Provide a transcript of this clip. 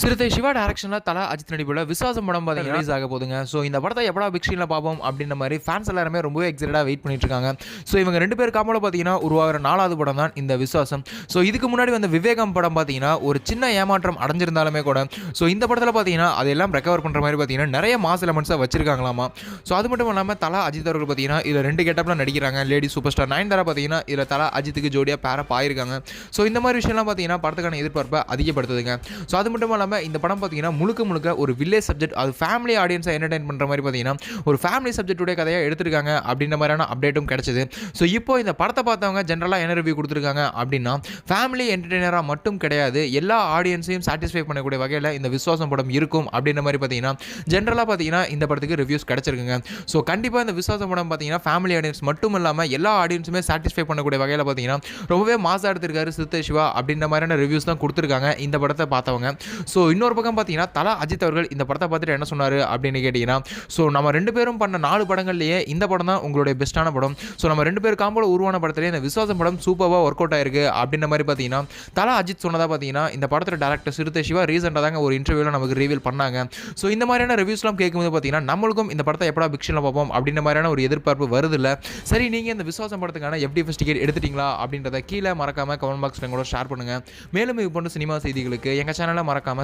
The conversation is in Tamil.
சிறுத்தை சிவா டேரக்ஷனில் தலா அஜித் நடிப்புல விசுவாசம் படம் பார்த்தீங்கன்னா ரிலீஸ் ஆக போதுங்க ஸோ இந்த படத்தை எப்படா பிக் ஸ்க்ரீனில் பார்ப்போம் அப்படின்ற மாதிரி ஃபேன்ஸ் எல்லாருமே ரொம்பவே எக்ஸைட்டடாக வெயிட் பண்ணிட்டு இருக்காங்க. ஸோ இவங்க ரெண்டு பேர் காம்போல பார்த்தீங்கன்னா உருவாகிற நாலாவது படம் தான் இந்த விசுவாசம். ஸோ இதுக்கு முன்னாடி வந்த விவேகம் படம் பார்த்தீங்கன்னா ஒரு சின்ன ஏமாற்றம் அடைஞ்சிருந்தாலுமே கூட ஸோ இந்த படத்தில் பார்த்தீங்கன்னா அதெல்லாம் ரெக்கவர் பண்ணுற மாதிரி பார்த்தீங்கன்னா நிறைய மாஸ் எலமெண்ட்ஸாக வச்சிருக்காங்களாமா. ஸோ அது மட்டும் இல்லாமல் தலா அஜித் அவர்கள் பார்த்தீங்கன்னா இதில் ரெண்டு கெட்டப்பில் நடிக்கிறாங்க. லேடி சூப்பர் ஸ்டார் நயன் தரா பார்த்தீங்கன்னா இதில் தலா அஜித்துக்கு ஜோடியாக பேரப் ஆயிருக்காங்க. ஸோ இந்த மாதிரி விஷயம்லாம் பார்த்தீங்கன்னா படத்துக்கான எதிர்பார்ப்பை அதிகப்படுத்துதுங்க. ஸோ அது மட்டும் இல்லாமல் இந்த படம் பார்த்தீங்கன்னா முழுக்க முழுக்க ஒரு வில்லேஜ் சப்ஜெக்ட் அது ஃபேமிலி ஆடியன்ஸை என்டர்டைன் பண்ணுற மாதிரி பார்த்தீங்கன்னா ஒரு ஃபேமிலி சப்ஜெக்டுடைய கதையாக எடுத்திருக்காங்க அப்படின்ற மாதிரியான அப்டேட்டும் கிடைச்சிது. ஸோ இப்போ இந்த படத்தை பார்த்தவங்க ஜென்ரலாக என்ன ரிவ்யூ கொடுத்துருக்காங்க அப்படின்னா ஃபேமிலி என்டர்டெய்னராக மட்டும் கிடையாது எல்லா ஆடியன்ஸையும் சாட்டிஸ்ஃபை பண்ணக்கூடிய வகையில் இந்த விஸ்வாசம் படம் இருக்கும் அப்படின்ற மாதிரி பார்த்தீங்கன்னா ஜென்ரலாக பார்த்தீங்கன்னா இந்த படத்துக்கு ரிவ்யூஸ் கிடச்சிருக்குங்க. ஸோ கண்டிப்பாக இந்த விஸ்வாசம் படம் பார்த்தீங்கன்னா ஃபேமிலி ஆடியன்ஸ் மட்டும் இல்லாமல் எல்லா ஆடியன்ஸுமே சாட்டிஸ்ஃபை பண்ணக்கூடிய வகையில் பார்த்தீங்கன்னா ரொம்பவே மாசாக எடுத்திருக்காரு சித்த சிவா அப்படின்ற மாதிரியான ரிவ்யூஸ் தான் கொடுத்துருக்காங்க இந்த படத்தை பார்த்தவங்க. ஸோ இன்னொரு பக்கம் பார்த்தீங்கன்னா தலா அஜித் அவர்கள் இந்த படத்தை பார்த்துட்டு என்ன சொன்னார் அப்படின்னு கேட்டிங்கன்னா ஸோ நம்ம ரெண்டு பேரும் பண்ண நாலு படங்கள்லேயே இந்த படம் தான் உங்களுடைய பெஸ்ட்டான படம். ஸோ நம்ம ரெண்டு பேர் காம்போல உருவான படத்துலேயே இந்த விசுவாசம் படம் சூப்பராக ஒர்க் அவுட் ஆயிருக்கு அப்படின்ற மாதிரி பார்த்தீங்கன்னா தலா அஜித் சொன்னதாக பார்த்தீங்கன்னா இந்த படத்தில் டேரக்டர் சிறுத்தை சிவா ரீசெண்டாக தாங்க ஒரு இன்டர்வியூவில் நமக்கு ரிவீல் பண்ணாங்க. ஸோ இந்த மாதிரியான ரிவ்யூஸ்லாம் கேட்கும்போது பார்த்தீங்கன்னா நம்மளுக்கும் இந்த படத்தை எப்படா பிக்ஷனில் பார்ப்போம் அப்படின்ற மாதிரியான ஒரு எதிர்பார்ப்பு வருது இல்லை சரி நீங்கள் இந்த விசுவாசம் படத்துக்கான எப்படி ஃபஸ்ட் டிக்கெட் எடுத்துட்டீங்களா அப்படின்றத கீழே மறக்காமல் கமெண்ட் பாக்ஸில் கூட ஷேர் பண்ணுங்கள் மேலும் இது போன்ற சினிமா செய்திகளுக்கு எங்கள் சேனலை மறக்காமல்